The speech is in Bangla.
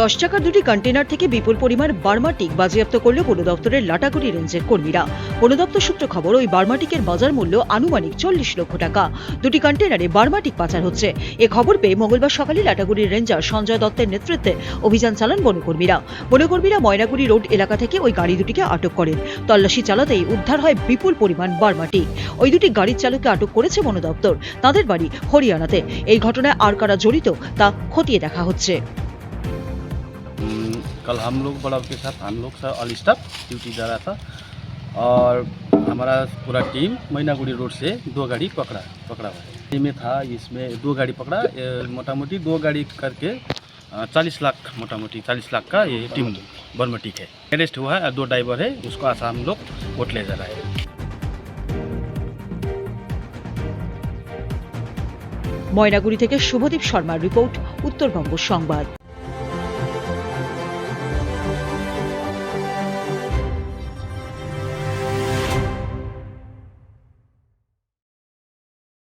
দশ টাকার দুটি কন্টেনার থেকে বিপুল পরিমাণ বার্মাটিক বাজেয়াপ্ত করল বন দপ্তরের লাটাগুড়ি রেঞ্জের কর্মীরা। বন দপ্তর সূত্র খবর, ওই বার্মাটিকের বাজার মূল্য আনুমানিক চল্লিশ লক্ষ টাকা। দুটি কন্টেনারে বার্মাটিক পাচার হচ্ছে। এ খবর পেয়ে মঙ্গলবার সকালে লাটাগুড়ির রেঞ্জার সঞ্জয় দত্তের নেতৃত্বে অভিযান চালান বনকর্মীরা। বনকর্মীরা ময়নাগুড়ি রোড এলাকা থেকে ওই গাড়ি দুটিকে আটক করেন। তল্লাশি চালাতেই উদ্ধার হয় বিপুল পরিমাণ বার্মাটিক ওই দুটি গাড়ির চালককে আটক করেছে বন দপ্তর। তাদের বাড়ি হরিয়ানাতে। এই ঘটনায় আর কারা জড়িত তা খতিয়ে দেখা হচ্ছে। कल हम लोग बड़ा के साथ हम लोग सा ऑल स्टाफ ड्यूटी जा रहा था और हमारा पूरा टीम मैनागुड़ी रोड से दो गाड़ी पकड़ा पकड़ा हुआ है में था इसमें दो गाड़ी पकड़ा ये मोटा मोटी दो गाड़ी करके चालीस लाख मोटा मोटी चालीस लाख का ये टीम बर्मटिक है अरेस्ट हुआ है और दो ड्राइवर है उसको आसाम हम लोग कोर्ट ले जा रहा है ময়নাগুড়ি থেকে শুভদীপ শর্মার রিপোর্ট উত্তরবঙ্গ সংবাদ